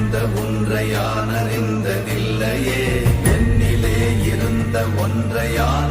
இருந்த ஒன்றையான இந்த அறிந்ததில்லையே என்னிலே இருந்த ஒன்றையான